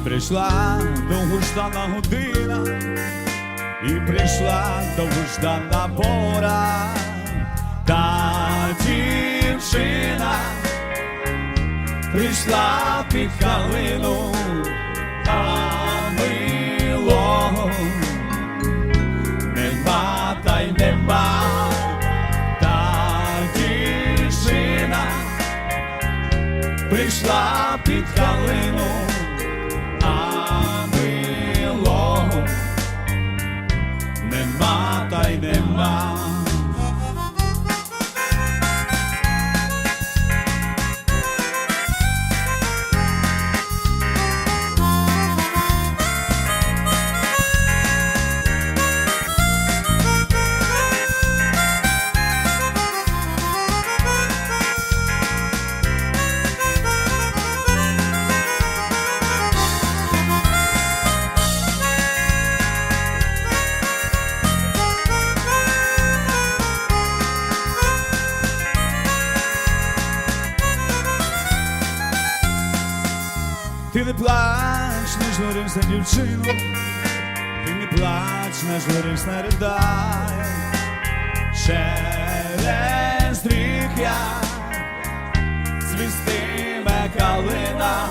Прийшла довгождана година, і прийшла довгождана пора, та дівчина прийшла під калину, а милого. Нема та й нема, та дівчина прийшла під калину, Ти не плач, не журись на дівчину, ти не плач, не журись, не ридай. Через рік я свістиме калина,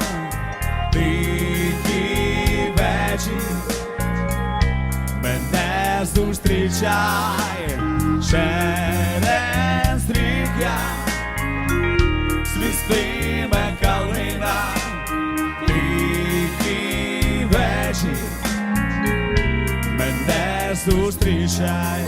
тихий вечір. Мене зустрічай. Через зустрічай.